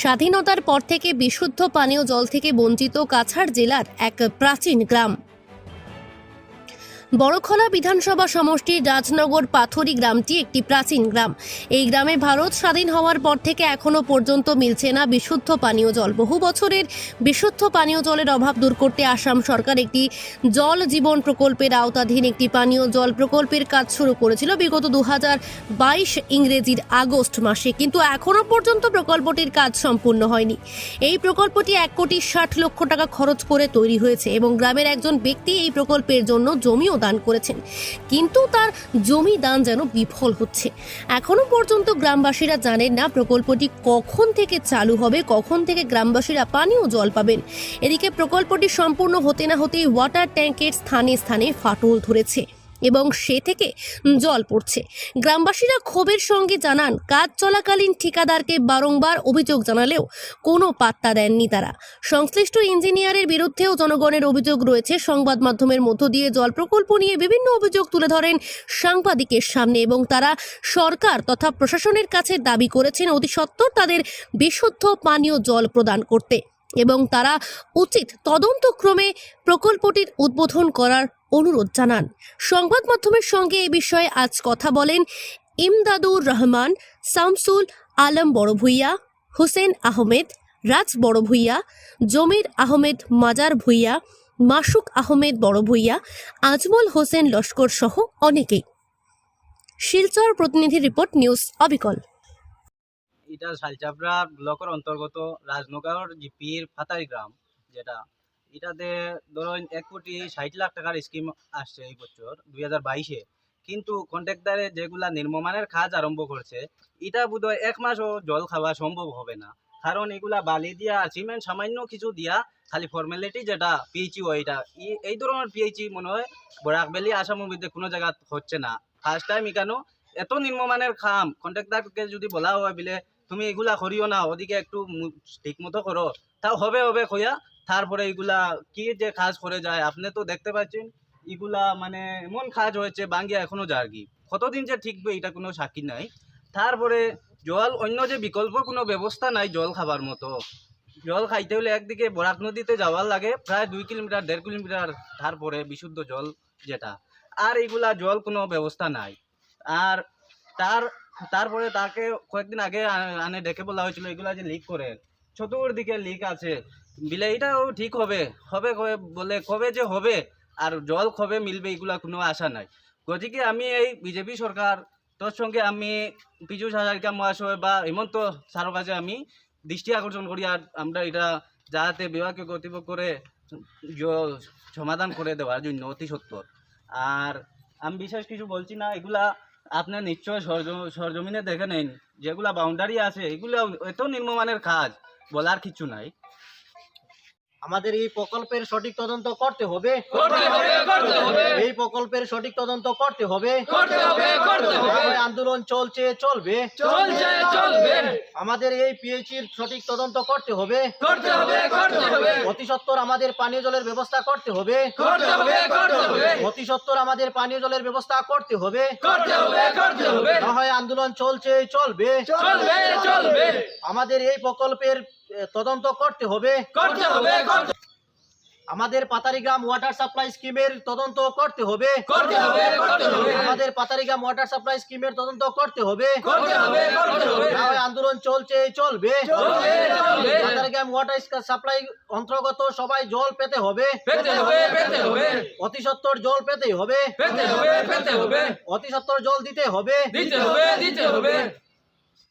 স্বাধীনতার পর থেকে বিশুদ্ধ পানীয় জল থেকে বঞ্চিত কাছাড় জেলার এক প্রাচীন গ্রাম। বড়খলা বিধানসভা সমষ্টির রাজনগর পাথরি গ্রামটি একটি প্রাচীন গ্রাম। এই গ্রামে ভারত স্বাধীন হওয়ার পর থেকে এখনও পর্যন্ত মিলছে না বিশুদ্ধ পানীয় জল। বহু বছরের বিশুদ্ধ পানীয় জলের অভাব দূর করতে আসাম সরকার একটি জল জীবন প্রকল্পের আওতাধীন একটি পানীয় জল প্রকল্পের কাজ শুরু করেছিল বিগত দু ইংরেজির আগস্ট মাসে। কিন্তু এখনও পর্যন্ত প্রকল্পটির কাজ সম্পূর্ণ হয়নি। এই প্রকল্পটি এক কোটি ষাট লক্ষ টাকা খরচ করে তৈরি হয়েছে এবং গ্রামের একজন ব্যক্তি এই প্রকল্পের জন্য জমিও দান করেছেন। কিন্তু তার জমি দান যেন বিফল হচ্ছে। এখনও পর্যন্ত গ্রামবাসীরা জানেন না প্রকল্পটি কখন থেকে চালু হবে, কখন থেকে গ্রামবাসীরা পানীয় জল পাবেন। এদিকে প্রকল্পটি সম্পূর্ণ হতে না হতেই ওয়াটার ট্যাঙ্কের স্থানে স্থানে ফাটল ধরেছে। এবং সে থেকে জল পড়ছে। গ্রামবাসীরা ক্ষোভের সঙ্গে জানান, কাজ চলাকালীন ঠিকাদারকে বারংবার অভিযোগ জানালেও কোনো পাত্তা দেননি তারা। সংশ্লিষ্ট ইঞ্জিনিয়ারের বিরুদ্ধেও জনগণের অভিযোগ রয়েছে। সংবাদ মাধ্যমের মধ্য দিয়ে জল প্রকল্প নিয়ে বিভিন্ন অভিযোগ তুলে ধরেন সাংবাদিকের সামনে এবং তারা সরকার তথা প্রশাসনের কাছে দাবি করেছেন অতি সত্বর তাদের বিশুদ্ধ পানীয় জল প্রদান করতে। এবং তারা উচিত তদন্তক্রমে প্রকল্পটির উদ্বোধন করার অনুরোধ জানান। সংবাদ মাধ্যমের সঙ্গে এ বিষয়ে আজ কথা বলেন ইমদাদুর রহমান, শামসুল আলম বড় ভুইয়া হোসেন আহমেদ, রাজ বড় ভুইয়া জমির আহমেদ মাজার ভুইয়া, মাসুক আহমেদ বড় ভুইয়া আজমল হোসেন লস্কর সহ অনেকেই। শিলচর প্রতিনিধি রিপোর্ট নিউজ অবিকল। এটা শালচাপড়া ব্লকের অন্তর্গত রাজনগর জিপির ফাতারি গ্রাম, যেটা, এটাতে ধরুন এক কোটি ষাট লাখ টাকার স্কিম আসছে এই বছর, দুই হাজার বাইশে। কিন্তু কন্ট্রাক্টারে যেগুলা নির্মমানের কাজ আরম্ভ করছে, এটা বোধহয় এক মাসও জল খাওয়া সম্ভব হবে না। কারণ এগুলা বালি দিয়া আর সিমেন্ট সামান্য কিছু দিয়া, খালি ফর্মালিটি যেটা পিএইচি হয় এটা এই ধরনের পিএইচি মনে হয় বরাকবেলি আসামের মধ্যে কোনো জায়গা হচ্ছে না। ফার্স্ট টাইম এখানো এত নির্মমানের খাম কন্ট্রাক্টারকে যদি বলা হয় বলে তুমি এগুলা করিও না ওদিকে একটু ঠিক মতো করো তাও হবে হবে কইয়া। তারপরে এগুলা কি যে কাজ করে যায়, আপনি তো দেখতে পাচ্ছেন এগুলা মানে এমন কাজ হয়েছে, বাঙ্গিয়া এখনও জার্গি। কতদিন যে ঠিকবে এটা কোনো সাক্ষী নাই। তারপরে জল, অন্য যে বিকল্প কোনো ব্যবস্থা নাই জল খাবার মতো। জল খাইতে হলে একদিকে বরাক নদীতে যাওয়ার লাগে, প্রায় দুই কিলোমিটার, দেড় কিলোমিটার তারপরে বিশুদ্ধ জল যেটা। আর এগুলা জল কোনো ব্যবস্থা নাই। আর তার তারপরে তাকে কয়েকদিন আগে আনে ডেকে বলা হয়েছিল, এগুলা যে লিক করে, চতুর্দিকে লিক আছে। বিলে, এটাও ঠিক হবে হবে বলে, কবে যে হবে, আর জল কবে মিলবে, এগুলা কোনো আশা নাই। গতিকে আমি এই বিজেপি সরকার, তোর সঙ্গে আমি পীযুষ হাজারিকা মহাশয় বা হেমন্ত স্যারের কাছে আমি দৃষ্টি আকর্ষণ করি, আর আমরা এটা যাতে বিভাগীয় কর্তৃপক্ষ করে সমাধান করে দেওয়ার জন্য অতি সত্তর। আর আমি বিশেষ কিছু বলছি না, এগুলা আপনার নিশ্চয় সরজমিনে দেখে নেন যেগুলা বাউন্ডারি আছে এগুলো এত নিম্নমানের কাজ বলার কিছু নাই। আমাদের এই প্রকল্পের সঠিক তদন্ত করতে হবে। এই প্রকল্পের সঠিক তদন্ত করতে হবে। তারপরে আন্দোলন চলছে চলবে। আমাদের এই পিএইচির সঠিক তদন্ত করতে হবে। অতি সত্বর আমাদের পানীয় জলের ব্যবস্থা করতে হবে। অতি সত্বর আমাদের পানীয় জলের ব্যবস্থা করতে হবে। না হয় আন্দোলন চলছে চলবে। আমাদের এই প্রকল্পের তদন্ত করতে হবে। আমাদের পাতারিগ্রাম ওয়াটার সাপ্লাই স্কিমের তদন্ত করতে হবে। আমাদের পাতারিগ্রাম ওয়াটার সাপ্লাই স্কিমের তদন্ত করতে হবে। না হয় আন্দোলন চলছে চলবে। পাতারিগ্রাম ওয়াটার সাপ্লাই অন্তর্গত সবাই জল পেতে হবে। অতি সত্তর জল পেতেই হবে। অতি সত্তর জল দিতে হবে।